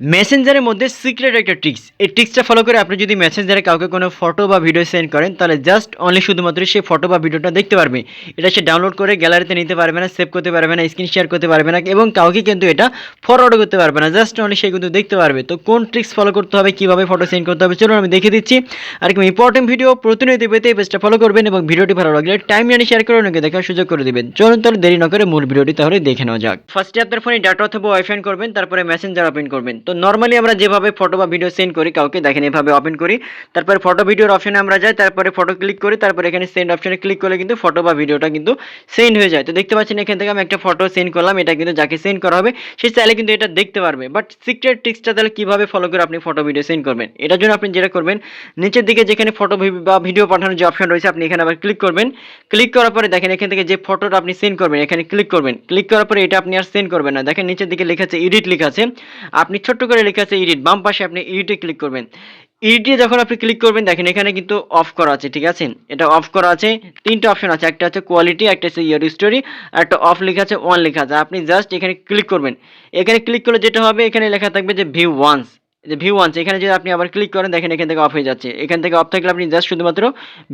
মেসেঞ্জারের মধ্যে সিক্রেট একটা ট্রিক্স এই ট্রিক্সটা ফলো করে আপনি যদি মেসেঞ্জারে কাউকে কোনো ফটো বা ভিডিও সেন্ড করেন, তাহলে জাস্ট অনলি শুধুমাত্র সেই ফটো বা ভিডিওটা দেখতে পারবে। এটা সে ডাউনলোড করে গ্যালারিতে নিতে পারবে না সেভ করতে পারবে না স্ক্রিন শেয়ার করতে পারবে না, এবং কাউকে কিন্তু এটা ফরওয়ার্ড করতে পারবে না। জাস্ট অনলি সে কিন্তু দেখতে পারবে। তো কোন ট্রিক্স ফলো করতে হবে, কীভাবে ফটো সেন্ড করতে হবে, চলুন আমি দেখে দিচ্ছি। আর কি ইম্পর্টেন্ট ভিডিও প্রতিনিয়ত পেতে এই পেজটা ফলো করবেন এবং ভিডিওটি ভালো লাগলে টাইম জানি শেয়ার করে অনেকে দেখার সুযোগ করে দিবেন। চলুন তাহলে দেরি না করে মূল ভিডিওটি তাহলে দেখে নেওয়া যাক। ফার্স্টে আপনার ফোনে ডাটা অথবা ওয়াইফাই করবেন, তারপরে মেসেঞ্জার ওপেন করবেন। তো নর্মালি আমরা যেভাবে ফটো বা ভিডিও সেন্ড করি, কাউকে দেখেন, এভাবে ওপেন করি। তারপরে ফটো ভিডিওর অপশনে আমরা যাই, তারপরে ফটো ক্লিক করি, তারপরে এখানে সেন্ড অপশনে ক্লিক করলে কিন্তু ফটো বা ভিডিওটা কিন্তু সেন্ড হয়ে যায়। তো দেখতে পাচ্ছেন, এখান থেকে আমি একটা ফটো সেন্ড করলাম, এটা কিন্তু যাকে সেন্ড করা হবে, সে চাইলে কিন্তু এটা দেখতে পারবে। বাট সিক্রেট টিক্সটা তাহলে কীভাবে ফলো করে আপনি ফটো ভিডিও সেন্ড করবেন? এটার জন্য আপনি যেটা করবেন, নিচের দিকে যেখানে ফটো বা ভিডিও পাঠানোর যে অপশন রয়েছে, আপনি এখানে আবার ক্লিক করবেন। ক্লিক করার পরে দেখেন, এখান থেকে যে ফটোটা আপনি সেন্ড করবেন, এখানে ক্লিক করবেন। ক্লিক করার পরে এটা আপনি আর সেন্ড করবেন না। দেখেন, নিচের দিকে লেখা আছে এডিট লেখা আছে। আপনি ছোট্ট করে লেখা আছে ইডিট বাম পাশে আপনি ইডিটে ক্লিক করবেন। ইডিটে যখন আপনি ক্লিক করবেন, দেখেন এখানে কিন্তু অফ করা আছে, ঠিক আছে? এটা অফ করা আছে, তিনটা অপশন আছে, একটা হচ্ছে কোয়ালিটি একটা হচ্ছে ইয়ার স্টোরি আর একটা অফ লেখা আছে ওয়ান লেখা আছে। আপনি জাস্ট এখানে ক্লিক করবেন। এখানে ক্লিক করলে যেটা হবে, এখানে লেখা থাকবে যে ভিউ ওয়ান্স যে ভিউ ওয়ান্স এখানে যদি আপনি আবার ক্লিক করেন, দেখেন এখান থেকে অফ হয়ে যাচ্ছে। এখান থেকে অফ থাকলে আপনি জাস্ট শুধুমাত্র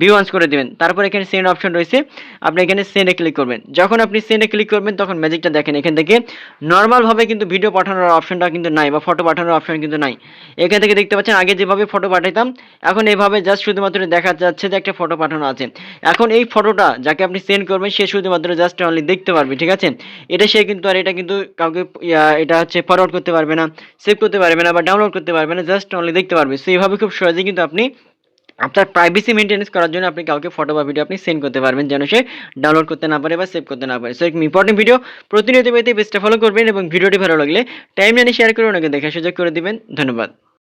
ভিউ ওয়ান্স করে দেবেন। তারপর এখানে সেন্ড অপশন রয়েছে। আপনি এখানে সেন্ডে ক্লিক করবেন। যখন আপনি সেন্ডে ক্লিক করবেন, তখন ম্যাজিকটা দেখেন এখান থেকে। নর্মালভাবে কিন্তু ভিডিও পাঠানোর অপশনটা কিন্তু নাই বা ফটো পাঠানোর অপশন কিন্তু নাই। এখান থেকে দেখতে পাচ্ছেন, আগে যেভাবে ফটো পাঠাতাম এখন এইভাবে জাস্ট শুধুমাত্র দেখা যাচ্ছে যে একটা ফটো পাঠানো আছে। এখন এই ফটোটা যাকে আপনি সেন্ড করবেন, সে শুধুমাত্র জাস্ট অনলি দেখতে পারবে, ঠিক আছে? এটা সে কিন্তু, আর এটা কিন্তু কাউকে এটা হচ্ছে ফরওয়ার্ড করতে পারবে না সেভ করতে পারবে না বা ডাউনলোড করতে পারবে না জাস্ট অনলি দেখতে পারবে। সো এইভাবে খুব সহজেই কিন্তু আপনি আপনার প্রাইভেসি মেনটেন্স করার জন্য আপনি কাউকে ফটো বা ভিডিও আপনি সেন্ড করতে পারবেন, যেন সে ডাউনলোড করতে না পারে বা সেভ করতে না পারে। সো একটি ইম্পর্টেন্ট ভিডিও প্রতিনিয়ত পেতে পেজটা ফলো করবেন এবং ভিডিওটি ভালো লাগলে টাইম নিয়ে শেয়ার করে ওনাকে দেখার সুযোগ করে দেবেন। ধন্যবাদ।